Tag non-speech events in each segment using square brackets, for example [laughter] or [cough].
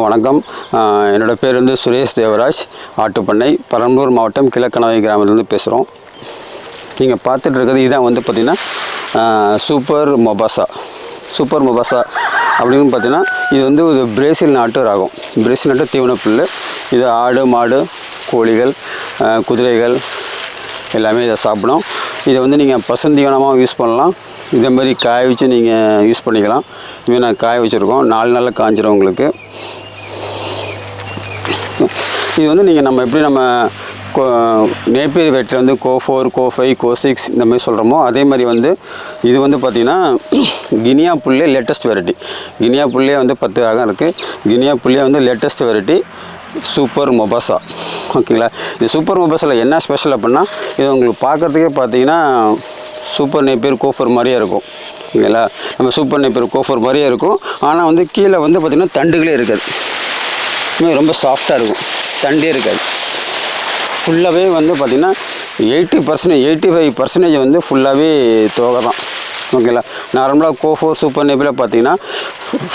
வணக்கம். என்னோடய என்னோட பேர் வந்து சுரேஷ் தேவராஜ். ஆட்டுப்பண்ணை பெரம்பலூர் மாவட்டம் கிழக்கணவை கிராமத்துலேருந்து பேசுகிறோம் நீங்கள் பார்த்துட்டு இருக்கிறது இதான் வந்து பார்த்திங்கன்னா சூப்பர் மொபாசா. சூப்பர் மொபாசா அப்படின்னு பார்த்தீங்கன்னா இது வந்து ஒரு பிரேசில் நாட்டு ராகம். பிரேசில் நாட்டு தீவன புல் இது ஆடு மாடு கோழிகள் குதிரைகள் எல்லாமே இதை சாப்பிடும். இதை வந்து நீங்கள் பசுந்தீவனமாக யூஸ் பண்ணலாம். இதே மாதிரி காய வச்சு நீங்கள் யூஸ் பண்ணிக்கலாம். இதுவே நான் காய வச்சுருக்கோம். நாலு நாளில் காஞ்சிரும் உங்களுக்கு. இது வந்து நீங்கள் நம்ம எப்படி நம்ம கோ நேப்பியர் வெட்டில் வந்து CO four CO five CO six இந்த மாதிரி சொல்கிறோமோ அதே மாதிரி வந்து இது வந்து பார்த்திங்கன்னா கினியா புல்லே லேட்டஸ்ட் வெரைட்டி. கினியா புல்லே வந்து பத்து ரகம் இருக்குது கினியா புல்லே வந்து லேட்டஸ்ட் வெரைட்டி சூப்பர் மொபாசா. ஓகேங்களா? இந்த சூப்பர் மொபாசாவில் என்ன ஸ்பெஷல் அப்படின்னா இது உங்களுக்கு பார்க்குறதுக்கே பார்த்தீங்கன்னா சூப்பர் நேப்பியர் கோஃபர் மாதிரியே இருக்கும். ஓகேங்களா? நம்ம சூப்பர் நேப்பியர் கோஃபர் மாதிரியே இருக்கும். ஆனால் வந்து கீழே வந்து பார்த்திங்கன்னா தண்டுகளே இருக்காது. ரொம்ப சாஃப்டாக இருக்கும். தண்டே இருக்காது. ஃபுல்லாகவே வந்து பார்த்திங்கன்னா eighty percentage eighty five percentage வந்து ஃபுல்லாகவே தோகை தான். ஓகேங்களா நார்மலாக கோஃபோர் சூப்பர் நெப்பில் பார்த்தீங்கன்னா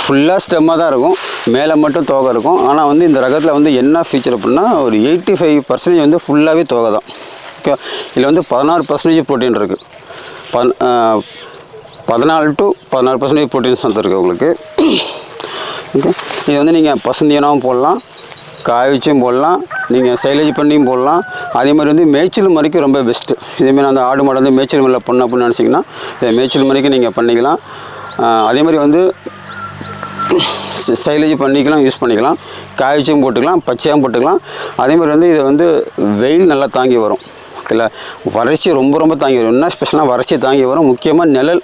ஃபுல்லாக ஸ்டெம்மாக தான் இருக்கும். மேலே மட்டும் தோகை இருக்கும். ஆனால் வந்து இந்த ரகத்தில் வந்து என்ன ஃபீச்சர் அப்படின்னா ஒரு எயிட்டி ஃபைவ் பர்சன்டேஜ் வந்து ஃபுல்லாகவே தோகை தான். ஓகே இதில் வந்து பதினாறு பர்சன்டேஜ் ப்ரோட்டீன் இருக்குது பன் பதினாலு டு பதினாறு பர்சன்டேஜ் ப்ரோட்டீன்ஸ் வந்து இருக்குது உங்களுக்கு. ஓகே. இது வந்து நீங்கள் பசந்தியனாகவும் போடலாம் காய வச்சும் போடலாம் நீங்கள் சைலேஜ் பண்ணியும் போடலாம். அதே மாதிரி வந்து மேய்ச்சல் முறைக்கு ரொம்ப பெஸ்ட்டு இதேமாரி அந்த ஆடு மாடு வந்து மேய்ச்சல் முறையில் பண்ண அப்படின்னு நினச்சிங்கன்னா இதை மேய்ச்சல் முறைக்கு நீங்கள் பண்ணிக்கலாம். அதே மாதிரி வந்து சைலேஜ் பண்ணிக்கலாம் யூஸ் பண்ணிக்கலாம். காய வச்சும் போட்டுக்கலாம் பச்சையாகவும் போட்டுக்கலாம். அதே மாதிரி வந்து இதை வந்து வெயில் நல்லா தாங்கி வரும். ஓகேங்களா வறட்சி ரொம்ப ரொம்ப தாங்கி வரும். என்ன ஸ்பெஷலாக வறட்சி தாங்கி வரும். முக்கியமாக நிழல்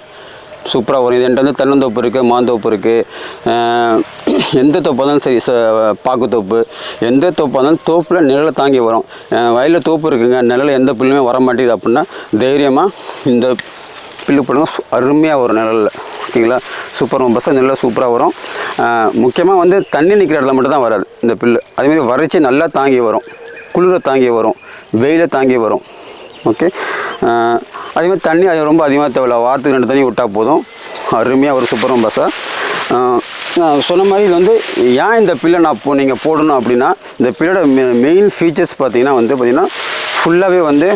சூப்பராக வரும். இது என்கிட்ட வந்து தென்னந்தோப்பு இருக்குது மாந்தோப்பு இருக்குது எந்த தோப்பாக இருந்தாலும் சரி ச பாக்குத்தோப்பு எந்த தோப்பாக இருந்தாலும் தோப்பில் நிழலை தாங்கி வரும். வயலில் தோப்பு இருக்குங்க. நிழல் எந்த புல்லுமே வர மாட்டேங்குது அப்படின்னா தைரியமாக இந்த பில்லு போடுங்க. சு- அருமையாக வரும் நிழலில். ஓகேங்களா? சூப்பர் பஸ்ஸாக நல்லா சூப்பராக வரும். முக்கியமாக வந்து தண்ணி நிற்கிற இடத்துல மட்டும் தான் வராது இந்த பில்லு. அதேமாதிரி வறட்சி நல்லா தாங்கி வரும். குளிரை தாங்கி வரும். வெயிலை தாங்கி வரும். ஓகே? அதேமாதிரி தண்ணி அது ரொம்ப அதிகமாக தேவையில்ல. வாரத்துக்கு ரெண்டு தண்ணி விட்டால் போதும். அருமையாக ஒரு சூப்பர் பஸ்ஸாக சொன்ன மாதிரி இது வந்து ஏன் இந்த பில்லை நான் இப்போ நீங்கள் போடணும் அப்படின்னா இந்த பில்லோட மெயின் ஃபீச்சர்ஸ் பார்த்தீங்கன்னா வந்து பார்த்திங்கன்னா ஃபுல்லாகவே வந்து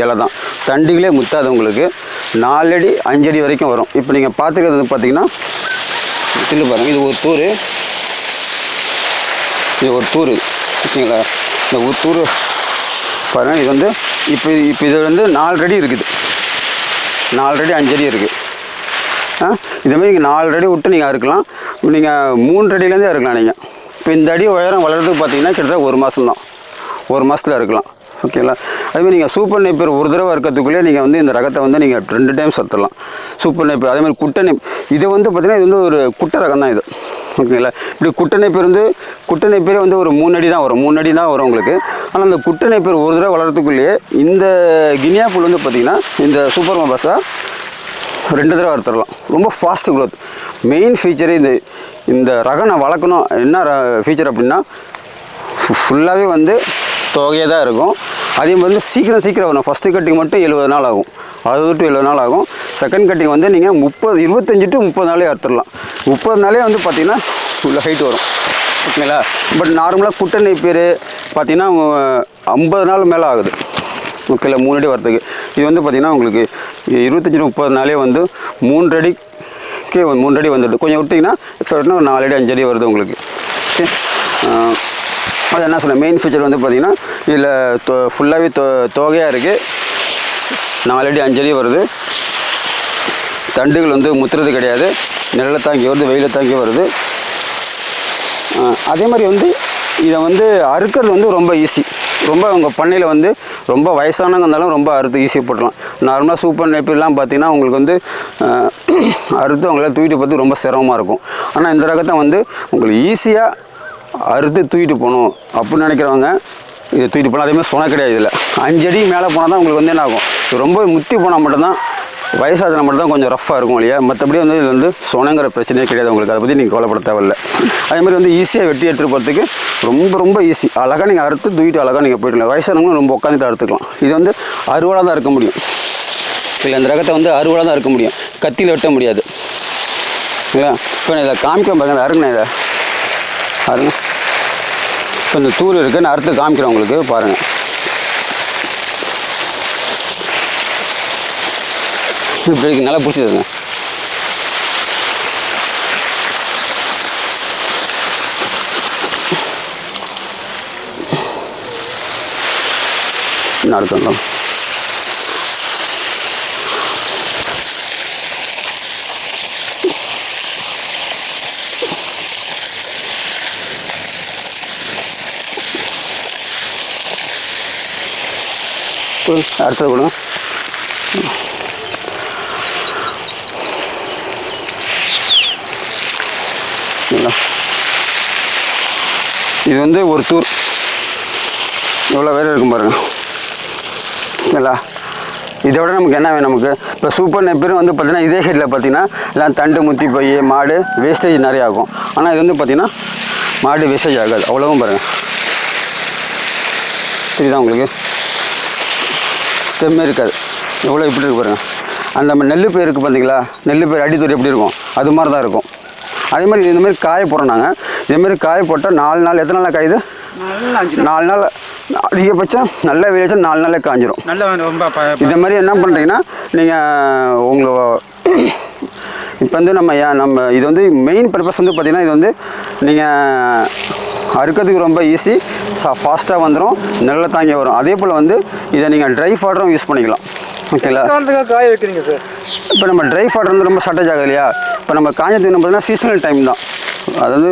இலை தான். தண்டிகளே முத்தாது உங்களுக்கு. நாலடி அஞ்சடி வரைக்கும் வரும். இப்போ நீங்கள் பார்த்துக்கிறது வந்து பார்த்தீங்கன்னா பில்லு பாருங்கள் இது ஒரு தூர் இது ஒரு தூர் ஓகேங்களா இந்த ஒரு தூர் பாருங்கள் இது வந்து இப்போ இப்போ இது வந்து நாலு அடி இருக்குது. நாலு அடி அஞ்சடி இருக்குது. [laughs] இதேமாதிரி நீங்கள் நாலு அடி விட்டு நீங்கள் அறுக்கலாம். நீங்கள் மூன்று அடியிலேருந்தே அறுக்கலாம் நீங்கள் இப்போ இந்த அடி உயரம் வளர்கிறதுக்கு பார்த்தீங்கன்னா கிட்டத்தட்ட ஒரு மாதம் தான் ஒரு மாதத்தில் இருக்கலாம் ஓகேங்களா அதேமாதிரி நீங்கள் சூப்பர் நெப்பர் ஒரு தடவை இருக்கிறதுக்குள்ளே நீங்கள் வந்து இந்த ரகத்தை வந்து நீங்கள் ரெண்டு டைம் சத்தலாம் சூப்பர் நெப்பர் அதேமாதிரி குட்டை நெப் இது வந்து பார்த்திங்கன்னா இது வந்து ஒரு குட்டை ரகம் தான் இது ஓகேங்களா இப்படி குட்டணை நெப்பர் வந்து குட்டணை பேர் வந்து ஒரு மூணு அடி தான் வரும். மூணு அடி தான் வரும் உங்களுக்கு. ஆனால் அந்த குட்டணை நெப்பர் ஒரு தடவை வளர்கிறதுக்குள்ளேயே இந்த கினியா புல் வந்து பார்த்திங்கன்னா இந்த சூப்பர் மபாஸா ரெண்டு தடவை அறுத்துடலாம் ரொம்ப ஃபாஸ்ட் க்ரோத் மெயின் ஃபீச்சரே இந்த இந்த ரகம் நான் வளர்க்கணும். என்ன ஃபீச்சர் அப்படின்னா ஃபுல்லாகவே வந்து தொகையாக தான் இருக்கும். அதே மாதிரி வந்து சீக்கிரம் சீக்கிரம் வரும் ஃபஸ்ட்டு கட்டிங் மட்டும் எழுபது நாள் ஆகும். அறுபது டு எழுபது நாள் ஆகும். செகண்ட் கட்டிங் வந்து நீங்கள் முப்பது இருபத்தஞ்சி டு முப்பது நாளே அறுத்துடலாம் முப்பது நாளே வந்து பார்த்திங்கன்னா ஃபுல்லாக ஹைட் வரும். ஓகேங்களா? பட் நார்மலாக குட்டை பேர் பார்த்திங்கன்னா ஐம்பது நாள் மேலே ஆகுது. ஓகேல மூணு அடி வரதுக்கு. இது வந்து பார்த்திங்கன்னா உங்களுக்கு இருபத்தஞ்சி முப்பது நாளே வந்து மூன்றடிக்கே வந்து மூன்றடி வந்துடுது. கொஞ்சம் விட்டிங்கன்னா எக்ஸ்ட்ரா விட்டினா ஒரு நாலடி அஞ்சடி வருது உங்களுக்கு. ஓகே அது என்ன சொன்னேன்? மெயின் ஃபீச்சர் வந்து பார்த்திங்கன்னா இதில் தோ ஃபுல்லாகவே தொ தோகையாக இருக்குது நாலடி அஞ்சடி வருது. தண்டுகள் வந்து முத்துறது கிடையாது. நிழலை தாங்கி வருது வெயிலை தாங்கி வருது. அதே மாதிரி வந்து இதை வந்து அறுக்கிறது வந்து ரொம்ப ஈஸி ரொம்ப உங்கள் பண்ணையில் வந்து ரொம்ப வயசானவங்க இருந்தாலும் ரொம்ப அறுத்து ஈஸியாக போட்டுடலாம். நார்மலாக சூப்பர் நெப்பிலாம் பார்த்தீங்கன்னா உங்களுக்கு வந்து அறுத்து அவங்களால தூக்கிட்டு பார்த்து ரொம்ப சிரமமாக இருக்கும். ஆனால் இந்த ரகத்தை வந்து உங்களுக்கு ஈஸியாக அறுத்து தூக்கிட்டு போகணும் அப்படின்னு நினைக்கிறவங்க இதை தூக்கிட்டு போகலாம் அதேமாதிரி சொன்ன கிடையாது இதில். அஞ்சடி மேலே போனால் தான் உங்களுக்கு வந்து என்ன ஆகும்? ரொம்ப முத்தி போனால் மட்டும்தான் வயசாதில் மட்டும் தான் கொஞ்சம் ரஃப்பாக இருக்கும் இல்லையா? மற்றபடி வந்து இது வந்து சொனங்கிற பிரச்சனையே கிடையாது உங்களுக்கு. அதை பற்றி நீங்கள் கவலைப்பட தேவையில்ல. அதே மாதிரி வந்து ஈஸியாக வெட்டி எடுத்துகிட்டு போகிறதுக்கு ரொம்ப ரொம்ப ஈஸி அழகாக நீங்கள் அறுத்து தூக்கிட்டு அழகாக நீங்கள் போயிடலாம் வயசானவங்களும் ரொம்ப உட்காந்துட்டு அறுத்துக்கலாம். இது வந்து அறுவலாக தான் இருக்க முடியும். இல்லை அந்த ரகத்தை வந்து அறுவலாக தான் இருக்க முடியும். கத்தியில் வெட்ட முடியாது. இல்லையா? இப்போ நான் இதை காமிக்க பாருங்க. அருங்கண்ணே இதை. அருங்க இப்போ இந்த தூர் இருக்குது நான் அறுத்து காமிக்கிறேன் உங்களுக்கு. பாருங்கள் இப்படி இருக்கு நல்லா பிடிச்சதுங்க நடத்தணும் அடுத்து வந்தோம். அடுத்தது கொடுங்க சரிங்களா இது வந்து ஒரு தூர் எவ்வளோ வேறு இருக்கும் பாருங்க. சரிங்களா இதை விட நமக்கு என்ன வேணும் நமக்கு? இப்போ சூப்பர் நெப்பரும் வந்து பார்த்தீங்கன்னா இதே ஹெட்டில் பார்த்தீங்கன்னா எல்லாம் தண்டு முத்தி போய் மாடு வேஸ்டேஜ் நிறைய ஆகும். ஆனால் இது வந்து பார்த்தீங்கன்னா மாடு வேஸ்டேஜ் ஆகாது. அவ்வளோவும் பாருங்கள் சரிதான் உங்களுக்கு? ஸ்டெம்மே இருக்காது. எவ்வளோ இப்படி இருக்கு பாருங்கள் அந்த நெல் பயிர் இருக்குது பார்த்தீங்களா நெல் பயிர் அடித்தூர் எப்படி இருக்கும்? அது மாதிரி தான் இருக்கும். அதே மாதிரி இந்த மாதிரி காய போடுறோம் நாங்கள் இதே மாதிரி காய போட்டால் நாலு நாள் எத்தனை நாள் காயுது? நாலு நாள் அதிகபட்சம் நல்ல விளைச்சா நாலு நாளே காஞ்சிரும். இந்த மாதிரி என்ன பண்ணுறீங்கன்னா நீங்கள் உங்களை இப்போ வந்து நம்ம நம்ம இது வந்து மெயின் பர்பஸ் வந்து பார்த்திங்கன்னா இது வந்து நீங்கள் அறுக்கிறதுக்கு ரொம்ப ஈஸி ஃபாஸ்ட்டாக வந்துடும் நல்ல தாங்கி வரும். அதே போல் வந்து இதை நீங்கள் ட்ரை ஃபாடரும் யூஸ் பண்ணிக்கலாம். ஓகேங்களா காய வைக்கிறீங்க சார் இப்போ நம்ம ட்ரை ஃபாடர் வந்து ரொம்ப ஷார்ட்டேஜ் ஆகுது இல்லையா? இப்போ நம்ம காஞ்ச தீவனம் பார்த்தீங்கன்னா சீசனல் டைம் தான். அதாவது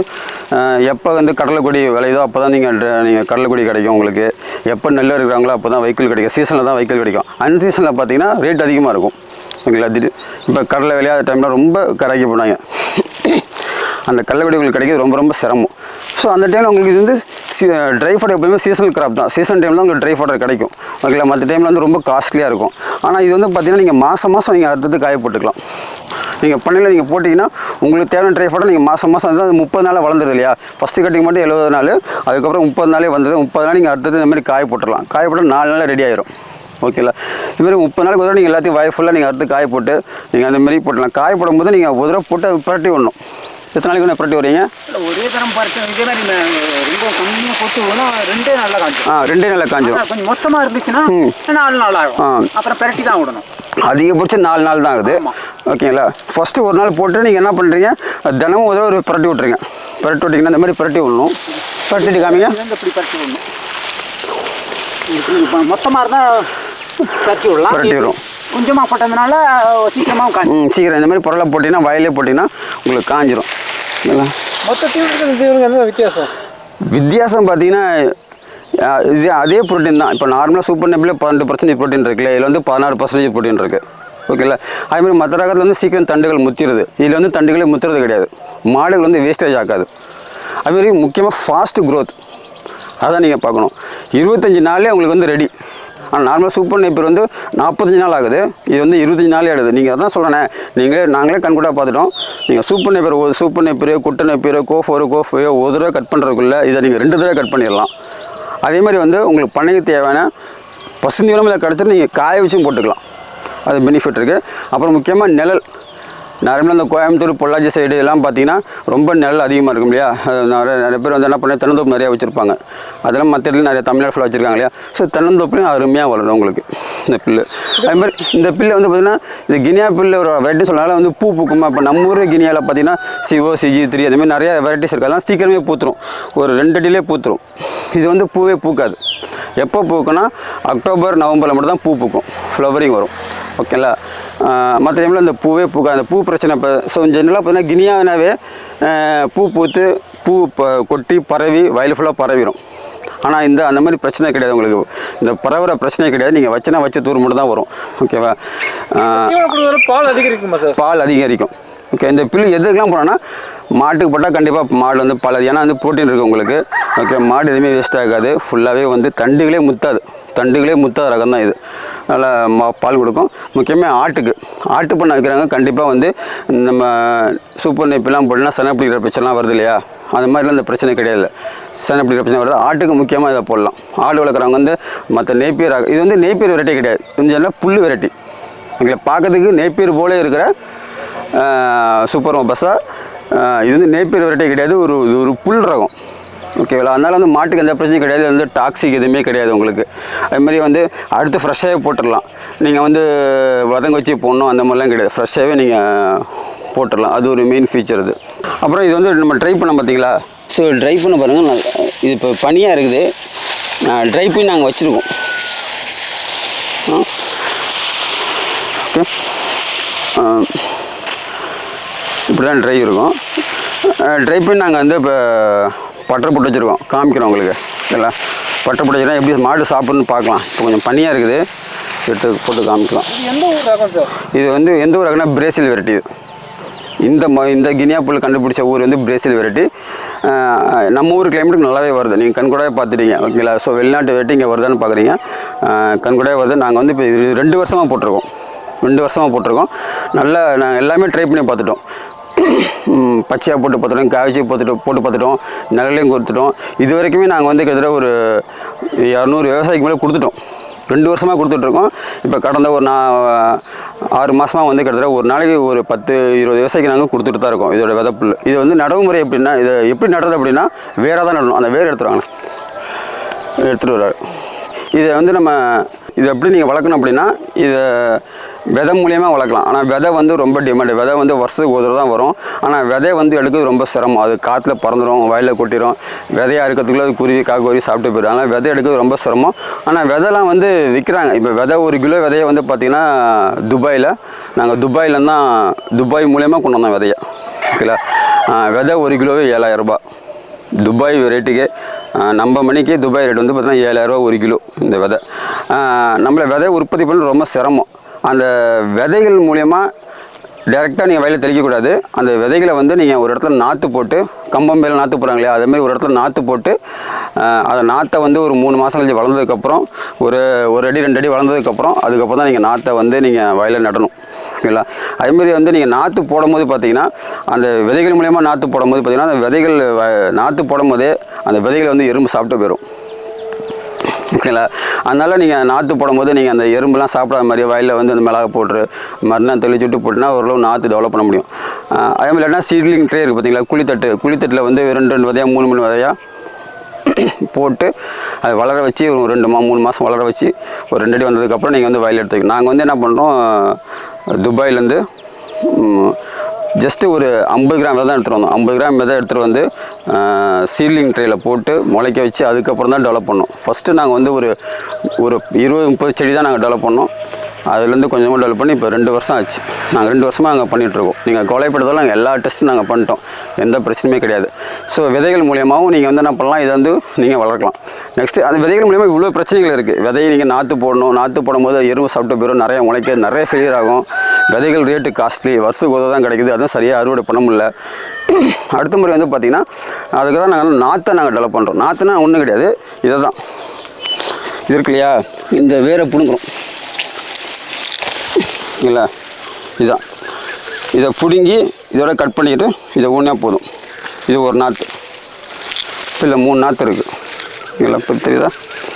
எப்போ வந்து கடலைக்கொடி விளையுதோ அப்போ தான் நீங்கள் நீங்கள் கடலைக்கொடி கிடைக்கும் உங்களுக்கு. எப்போ நெல் இருக்கிறாங்களோ அப்போ தான் வைக்கல் கிடைக்கும். சீசனில் தான் வைக்கல் கிடைக்கும். அன் சீசனில் பார்த்தீங்கன்னா ரேட் அதிகமாக இருக்கும். ஓகேங்களா திடீர் இப்போ கடலை விளையாத டைமில் ரொம்ப கரைக்கி போனாங்க. அந்த கடலைக்கொடி உங்களுக்கு கிடைக்கிறது ரொம்ப ரொம்ப சிரமம். ஸோ அந்த டைமில் உங்களுக்கு இது வந்து ட்ரை ஃபுட் எப்போயுமே சீசனல் கிராப் தான். சீசன் டைமில் உங்களுக்கு ட்ரை ஃபுட்டர் கிடைக்கும். ஓகேங்களா மற்ற டைமில் வந்து ரொம்ப காஸ்ட்லியாக இருக்கும். ஆனால் இது வந்து பார்த்திங்கன்னா நீங்கள் மாதம் மாதம் நீங்கள் அடுத்தது காய போட்டுக்கலாம் நீங்கள் பண்ணையில் நீங்கள் போட்டிங்கன்னா உங்களுக்கு தேவையான ட்ரை ஃபுட்டை நீங்கள் மாதம் மாதம் வந்து அது முப்பது நாளில் வளர்ந்துருது இல்லையா? ஃபஸ்ட்டு கட்டிங் மட்டும் எழுபது நாள் அதுக்கப்புறம் முப்பது நாளே வந்தது. முப்பது நாள் நீங்கள் அடுத்தது இந்த மாதிரி காய போட்டுடலாம். காய போட்டால் நாலு நாளில் ரெடி ஆயிரும். ஓகேங்களா இது மாதிரி முப்பது நாளைக்கு தடவை நீங்கள் எல்லாத்தையும் வாய் ஃபுல்லாக நீங்கள் அடுத்து காய போட்டு நீங்கள் அந்த மாதிரி போட்டலாம் காய போடும்போது நீங்கள் தடவை போட்டு புரட்டி விடணும். எத்தனை நாளைக்கு ஒன்று புரட்டி வரீங்க ஒரே தரம் பறிச்சு இதே மாதிரி ரொம்ப கொஞ்சம் விடனா ரெண்டே நாளில் காய்ச்சும் ஆ ரெண்டே நாளில் காஞ்சிரும். ஆனா, கொஞ்சம் மொத்தமாக இருந்துச்சுன்னா நாலு நாள் ஆகும். அப்புறம் பெரட்டி தான் விடணும். அதிகபட்சம் நாலு நாள் தான் ஆகுது. ஓகேங்களா? ஃபஸ்ட்டு ஒரு நாள் போட்டு நீங்கள் என்ன பண்ணுறீங்க தினமும் ஒரு தடவை ஒரு புரட்டி விட்ருங்க புரட்டி விட்டிங்கன்னா இந்த மாதிரி புரட்டி விடணும். புரட்டிட்டு காமிங்க. இப்படி விடணும். மொத்தமாக இருந்தால் பறிச்சு விடலாம். பரட்டி விடும். கொஞ்சமாக போட்டதுனால சீக்கிரமாக ம் சீக்கிரம் இந்த மாதிரி பொருளை போட்டிங்கன்னா வயலே போட்டிங்கன்னா உங்களுக்கு காஞ்சிரும். ஓகேங்களா? மொத்த என்ன வித்தியாசம்? வித்தியாசம் பார்த்தீங்கன்னா இது அதே புரோட்டீன் தான். இப்போ நார்மலாக சூப்பர் நெப்பில் பன்னெண்டு பர்சன்டேஜ் புரோட்டீன் இருக்குல்ல இதில் வந்து பதினாறு பர்சன்டேஜ் புரோட்டீன் இருக்குது ஓகேங்களா அதேமாதிரி மற்ற ரகத்தில் வந்து சீக்கிரம் தண்டுகள் முத்திடுது இதில் வந்து தண்டுகளே முத்துறது கிடையாது. மாடுகள் வந்து வேஸ்டேஜ் ஆகாது அதுமாரி முக்கியமாக ஃபாஸ்ட் க்ரோத் அதான் நீங்கள் பார்க்கணும். இருபத்தஞ்சி நாள்லேயே உங்களுக்கு வந்து ரெடி ஆனால் நார்மலாக சூப்பர் நெப்பர் வந்து நாற்பத்தஞ்சு நாள் ஆகுது. இது வந்து இருபத்தஞ்சி நாளே ஆகுது நீங்கள் அதான் சொல்கிறேனே நீங்களே நாங்களே கண்கூடாக பார்த்துட்டோம். நீங்கள் சூப்பர் நெப்பர் ஒரு சூப்பர் நெய்ப்பர் குட்டை நெப்பர் கோஃபோரு கோஃபையோ ஒரு தடவை கட் பண்ணுறதுக்குள்ளே இதை நீங்கள் ரெண்டு தடவை கட் பண்ணிடலாம். அதே மாதிரி வந்து உங்களுக்கு பண்ணைக்கு தேவையான பசுந்தீவனம் கிடச்சிட்டு நீங்கள் காய வச்சும் போட்டுக்கலாம். அது பெனிஃபிட் இருக்குது அப்புறம் முக்கியமாக நிழல். நார்மலாக இந்த கோயம்புத்தூர் பொள்ளாச்சி சைடு எல்லாம் பார்த்தீங்கன்னா ரொம்ப நிழல் அதிகமாக இருக்கும் இல்லையா? அது நிறைய நிறைய பேர் வந்து என்ன பண்ண தென்னந்தோப்பு நிறையா வச்சுருப்பாங்க. அதெல்லாம் மற்ற இடத்துல நிறைய தமிழ்நாடு ஃபுல்லாக வச்சுருக்காங்க இல்லையா? ஸோ தென்னந்தோப்புலையும் அருமையாக வளரும் உங்களுக்கு இந்த பில்லு. அதுமாதிரி இந்த பில்லு வந்து பார்த்திங்கன்னா இந்த கினியா பில்லு ஒரு வெரைட்டி சொல்லனால வந்து பூ பூக்குமா? இப்போ நம்ம ஊர் கினியாவில் பார்த்தீங்கன்னா சிவோ சிஜி த்ரீ அந்தமாதிரி நிறைய வெரைட்டிஸ் இருக்குது அதெல்லாம் சீக்கிரமே பூத்துரும். ஒரு ரெண்டு அடியிலே பூத்துரும். இது வந்து பூவே பூக்காது. எப்போ பூக்குன்னா அக்டோபர் நவம்பரில் மட்டும் தான் பூ பூக்கும். ஃப்ளவரிங் வரும். ஓகேங்களா மற்ற டைமில் இந்த பூவே பூக்காது அந்த பூ பிரச்சனை இப்போ ஸோ ஜென்ரலாக பார்த்தீங்கன்னா கினியானாவே பூ பூத்து பூ கொட்டி பரவி வயல் ஃபுல்லாக பரவிடும் ஆனால் இந்த அந்த மாதிரி பிரச்சனை கிடையாது உங்களுக்கு. இந்த பரவுற பிரச்சனை கிடையாது. நீங்கள் வச்சுனா வச்ச தூர் மட்டும் தான் வரும். ஓகேவா பால் அதிகரிக்குமா சார் பால் அதிகரிக்கும். ஓகே இந்த பில்லு எதுக்கெல்லாம் போனோன்னா மாட்டுக்கு போட்டால் கண்டிப்பாக மாடு வந்து பல ஏன்னா வந்து ப்ரோட்டீன் இருக்குது உங்களுக்கு. ஓகே மாடு எதுவுமே வேஸ்ட் ஆகாது. ஃபுல்லாகவே வந்து தண்டுகளே முத்தாது. தண்டுகளே முத்தாத ரகம் தான் இது. நல்லா மா பால் கொடுக்கும். முக்கியமாக ஆட்டுக்கு. ஆட்டு பண்ண வைக்கிறாங்க. கண்டிப்பாக வந்து நம்ம சூப்பர் நெப்பெல்லாம் போட்டுனா சன பிடிக்கிற பிரச்சனைலாம் வருது இல்லையா? அந்த மாதிரிலாம் இந்த பிரச்சனை கிடையாது. சன பிடிக்கிற பிரச்சனை வருது. ஆட்டுக்கு முக்கியமாக இதை போடலாம். ஆடு வளர்க்குறவங்க வந்து மற்ற நேப்பியர் ரகம் இது வந்து நேப்பியர் வெரைட்டி கிடையாது. கொஞ்சம் புல் வெரைட்டி. எங்களை பார்க்கறதுக்கு நேப்பியர் போலே இருக்கிற சூப்பர் பஸ்ஸாக இது வந்து நேப்பியர் வெரைட்டி கிடையாது ஒரு இது ஒரு புல் ரகம். ஓகேங்களா அதனால் வந்து மாட்டுக்கு எந்த பிரச்சனையும் கிடையாது வந்து டாக்ஸிக் எதுவுமே கிடையாது உங்களுக்கு. அதுமாதிரி வந்து அடுத்து ஃப்ரெஷ்ஷாகவே போட்டுடலாம். நீங்கள் வந்து வதங்க வச்சு போடணும் அந்த மாதிரிலாம் கிடையாது. ஃப்ரெஷ்ஷாகவே நீங்கள் போட்டுடலாம். அது ஒரு மெயின் ஃபீச்சர் இது. அப்புறம் இது வந்து நம்ம ட்ரை பண்ண பார்த்தீங்களா ஸோ ட்ரை பண்ண பாருங்கள் இது இப்போ பனியாக இருக்குது. ட்ரை பண்ணி நாங்கள் வச்சுருக்கோம். ஓகே இப்படி தான் ட்ரை இருக்கும் ட்ரை பண்ணி நாங்கள் வந்து இப்போ பட்டரை போட்டு வச்சுருக்கோம். காமிக்கிறோம் உங்களுக்கு. இல்லை பட்டை போட்டு எப்படி மாடு சாப்பிட்ணுன்னு பார்க்கலாம். இப்போ கொஞ்சம் பனியாக இருக்குது. எடுத்து போட்டு காமிக்கலாம். இது வந்து எந்த ஊர் பிரேசில் வெரைட்டி இது. இந்த ம இந்த கினியா புல் கண்டுபிடிச்ச ஊர் வந்து பிரேசில் வெரைட்டி. நம்ம ஊர் கிளைமேட்டுக்கு நல்லாவே வருது. நீங்கள் கண்கூடாவே பார்த்துட்டீங்க. ஓகேங்களா? ஸோ வெளிநாட்டு வெரைட்டி இங்கே வருதான்னு பார்க்குறீங்க. கண்கூடாவே வருது. நாங்கள் வந்து இப்போ இது ரெண்டு வருஷமாக போட்டிருக்கோம். ரெண்டு வருஷமாக போட்டிருக்கோம். நல்லா நாங்கள் எல்லாமே ட்ரை பண்ணி பார்த்துட்டோம். பச்சையாக போட்டு பார்த்துட்டோம் காய்ச்சி போட்டுட்டு போட்டு பார்த்துட்டோம் நகலையும் கொடுத்துட்டோம். இது வரைக்குமே நாங்கள் வந்து கிட்டத்தட்ட ஒரு இரநூறு விவசாயிக்கு மேலே கொடுத்துட்டோம். ரெண்டு வருஷமாக கொடுத்துட்ருக்கோம். இப்போ கடந்த ஒரு நான் ஆறு மாதமாக வந்து கிட்டத்தட்ட ஒரு நாளைக்கு ஒரு பத்து இருபது விவசாயிக்கு நாங்கள் கொடுத்துட்டு தான் இருக்கோம் இதோட விதப்புல் இது வந்து நடைமுறை எப்படின்னா இதை எப்படி நடுறது அப்படின்னா வேறாக தான் நடணும். அந்த வேர் எடுத்துருவாங்க எடுத்துகிட்டு வர்றாரு. இதை வந்து நம்ம இதை எப்படி நீங்கள் வளர்க்கணும் அப்படின்னா இதை விதை மூலியமாக வளர்க்கலாம். ஆனால் விதை வந்து ரொம்ப டிமாண்டு விதை வந்து வருஷத்துக்கு ஒரு தான் வரும். ஆனால் விதை வந்து எடுக்கிறது ரொம்ப சிரமம். அது காற்றுல பறந்துடும் வயலில் கொட்டிடும் விதையாக இருக்கிறதுக்குள்ள அது குருவி காக்கோரி சாப்பிட்டு போயிடும். அதனால் விதை எடுக்கிறது ரொம்ப சிரமம். ஆனால் விதைலாம் வந்து விற்கிறாங்க இப்போ விதை ஒரு கிலோ விதையை வந்து பார்த்திங்கன்னா துபாயில் நாங்கள் துபாயிலேருந்து தான் துபாய் மூலியமாக கொண்டு வந்தோம் விதையை. ஓகேங்களா? விதை ஒரு கிலோவே ஏழாயிரம் ரூபாய். துபாய் ரேட்டுக்கு நம்ம மணிக்கு துபாய் ரேட் வந்து பார்த்தீங்கன்னா ஏழாயிரரூவா ஒரு கிலோ இந்த விதை. நம்மளை விதை உற்பத்தி பண்ண ரொம்ப சிரமம். அந்த விதைகள் மூலயமா டேரெக்டாக நீங்கள் வயலில் தெளிக்கக்கூடாது. அந்த விதைகளை வந்து நீங்கள் ஒரு இடத்துல நாற்று போட்டு கம்பம் மேலே நாற்று போடுறாங்களே இல்லையா? அதேமாதிரி ஒரு இடத்துல நாற்று போட்டு அதை அந்த நாற்றை வந்து ஒரு மூணு மாதம் கழிச்சு வளர்ந்ததுக்கப்புறம் ஒரு ஒரு அடி ரெண்டு அடி வளர்ந்ததுக்கப்புறம் அதுக்கப்புறம் தான் நீங்கள் நாற்றை வந்து நீங்கள் வயலில் நடணும். ஓகேங்களா அதேமாதிரி வந்து நீங்கள் நாற்று போடும்போது பார்த்தீங்கன்னா அந்த விதைகள் மூலயமா நாற்று போடும்போது பார்த்தீங்கன்னா அந்த விதைகள் வ- நாற்று போடும்போதே அந்த விதைகளை வந்து எறும்பு சாப்பிட்டு போயிடும் ஓகேங்களா அதனால் நீங்கள் நாற்று போடும்போது நீங்கள் அந்த எறும்புலாம் சாப்பிடாத மாதிரி வயலில் வந்து அந்த மிளகா போட்டு மறுநாள் தெளிச்சு விட்டு போட்டுனா ஓரளவு நாற்று டெவலப் பண்ண முடியும். அதே மாதிரி இல்லைன்னா சீட்லிங் ட்ரே இருக்குது பார்த்தீங்களா குழித்தட்டு. குழித்தட்டில் வந்து ரெண்டு ரெண்டு விதையாக மூணு மூணு விதையாக [clears throat] போட்டு அதை வளர வச்சு ஒரு ரெண்டு மா மூணு மாதம் வளர வச்சு ஒரு ரெண்டு அடி வந்ததுக்கப்புறம் நீங்கள் வந்து வயல் எடுத்துக்கணும். நாங்கள் வந்து என்ன பண்ணுறோம் துபாயிலேருந்து ஜஸ்ட்டு ஒரு ஐம்பது கிராம் தான் எடுத்துகிட்டு வந்தோம். ஐம்பது கிராம் விதை எடுத்துகிட்டு வந்து சீலிங் ட்ரேயில் போட்டு முளைக்க வச்சு அதுக்கப்புறம் தான் டெவலப் பண்ணோம். ஃபஸ்ட்டு நாங்கள் வந்து ஒரு ஒரு இருபது முப்பது செடி தான் நாங்கள் டெவலப் பண்ணோம். அதுலேருந்து கொஞ்சமாக டெவலப் பண்ணி இப்போ ரெண்டு வருஷம் ஆச்சு. நாங்கள் ரெண்டு வருஷமாக அங்கே பண்ணிகிட்ருக்கோம் நீங்கள் கொலைப்படுறதால நாங்கள் எல்லா டெஸ்ட்டும் நாங்கள் பண்ணிட்டோம். எந்த பிரச்சனையுமே கிடையாது. ஸோ விதைகள் மூலியமாகவும் நீங்கள் வந்து என்ன பண்ணலாம்? இதை வந்து நீங்கள் வளர்க்கலாம். நெக்ஸ்ட்டு அந்த விதைகள் மூலியமாக இவ்வளோ பிரச்சனைகள் இருக்குது விதையை நீங்கள் நாற்று போடணும். நாற்று போடும்போது எருவு சாப்பிட்டு போயிடும் நிறைய முளைக்க நிறைய ஃபெயிலியர் ஆகும். விதைகள் ரேட்டு காஸ்ட்லி வருஷத்துக்கு தான் கிடைக்குது. அதுவும் சரியாக அறுவடை பண்ண முடியல. அடுத்த முறை வந்து பார்த்திங்கன்னா அதுக்கு தான் நாங்கள் நாற்றை நாங்கள் டெவலப் பண்ணுறோம் நாற்றுனா ஒன்றும் கிடையாது. இதை தான் இது இருக்கு இல்லையா? இந்த வேரை பிடுங்குறோம். இல்லை. இதான் இதை பிடுங்கி இதோட கட் பண்ணிக்கிட்டு இதை ஒன்றா போதும். இது ஒரு நாற்று இல்லை மூணு நாற்று இருக்குது இல்லை இப்போ தெரியுதா?